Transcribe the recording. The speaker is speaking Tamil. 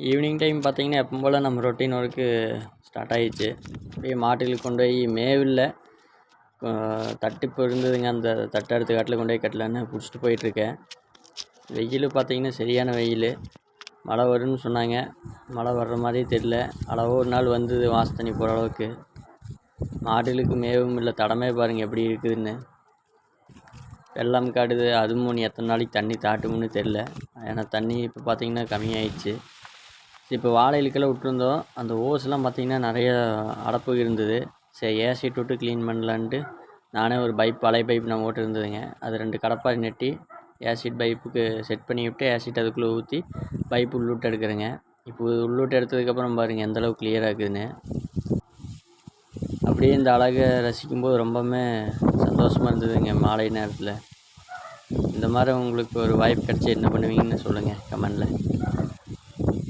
ஈவினிங் டைம் பார்த்தீங்கன்னா எப்பவும் போல் நம்ம ரொட்டீன் ஒர்க்கு ஸ்டார்ட் ஆகிடுச்சு அப்படியே மாட்டுகளுக்கு கொண்டு போய் மேவில்ல தட்டு இப்போ இருந்ததுங்க அந்த தட்டை எடுத்து காட்டில் கொண்டு போய் கட்டலான்னு பிடிச்சிட்டு போயிட்டுருக்கேன். வெயில் பார்த்தீங்கன்னா சரியான வெயில். மழை வரும்னு சொன்னாங்க. மழை வர்ற மாதிரியே தெரில அளவோ ஒரு நாள் வந்தது வாச தண்ணி போகிற அளவுக்கு. மாடுகளுக்கு மேவும் இல்லை தடமே பாருங்கள் எப்படி இருக்குதுன்னு. வெள்ளம் காடுது அதுவும் நீ எத்தனை நாளைக்கு தண்ணி தாட்டும்னு தெரில ஏன்னா தண்ணி இப்போ பார்த்தீங்கன்னா கம்மியாயிடுச்சு. இப்போ வாழை இழுக்கெல்லாம் விட்டுருந்தோம். அந்த ஓஸ்லாம் பார்த்திங்கன்னா நிறைய அடப்பு இருந்தது. சரி ஏசிட் விட்டு க்ளீன் பண்ணலான்ட்டு நானே ஒரு பைப் பழைய பைப் நான் ஓட்டு இருந்ததுங்க அது ரெண்டு கடப்பாரி நெட்டி ஏசிட் பைப்புக்கு செட் பண்ணி விட்டு ஏசிட் அதுக்குள்ளே ஊற்றி பைப் உள்ளுட்டு எடுக்கிறேங்க. இப்போ உள்ளுட்டு எடுத்ததுக்கப்புறம் பாருங்கள் எந்தளவுக்கு கிளியராக இருக்குதுன்னு. அப்படியே இந்த அழகை ரசிக்கும்போது ரொம்பவுமே சந்தோஷமாக இருந்ததுங்க மாலை நேரத்தில். இந்த மாதிரி உங்களுக்கு ஒரு வாய்ப்பு கிடச்சி என்ன பண்ணுவீங்கன்னு சொல்லுங்கள் கமெண்டில்